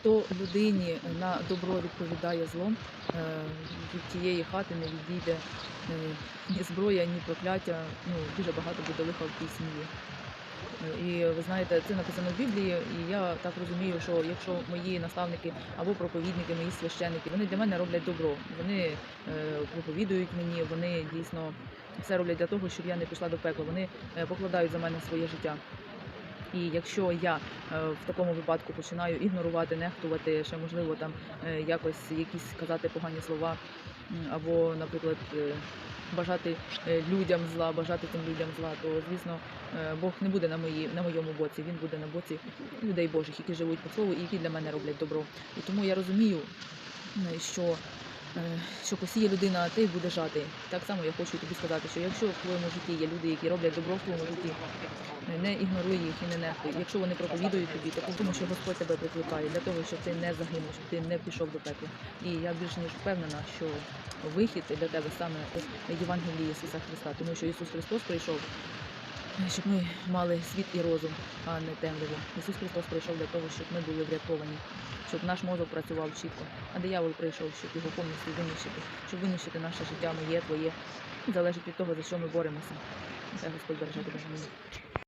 хто людині на добро відповідає злом, е, від тієї хати не відійде е, ні зброя, ні прокляття. Ну, дуже багато буде лиха в тій сім'ї. Е, І ви знаєте, це написано в Біблії, і я так розумію, що якщо мої наставники або проповідники, мої священники, вони для мене роблять добро. Вони проповідують мені, вони дійсно все роблять для того, щоб я не пішла до пекла. Вони покладають за мене своє життя. І якщо я е, в такому випадку починаю ігнорувати, нехтувати, ще можливо там е, якось якісь казати погані слова, або, наприклад, е, бажати людям зла, бажати тим людям зла, то звісно Бог не буде на моїй на моєму боці, він буде на боці людей Божих, які живуть по слову і які для мене роблять добро. І тому я розумію, що що посіє людина, те й буде жати. Так само я хочу тобі сказати, що якщо в твоєму житті є люди, які роблять добро в твоєму житті, е, не ігноруй їх і не нехтуй. Якщо вони проповідують тобі, то тому, що Господь тебе прикликає для того, щоб ти не загинув, щоб ти не пішов до пекла. І я більш ніж впевнена, що вихід для тебе саме Євангелії Ісуса Христа, тому що Ісус Христос прийшов. Щоб ми мали світ і розум, а не темряву. Ісус Христос прийшов для того, щоб ми були врятовані, щоб наш мозок працював чітко, а диявол прийшов, щоб його повністю винищити, щоб винищити наше життя, моє, твоє. Залежить від того, за що ми боремося. Нехай Господь береже тебе.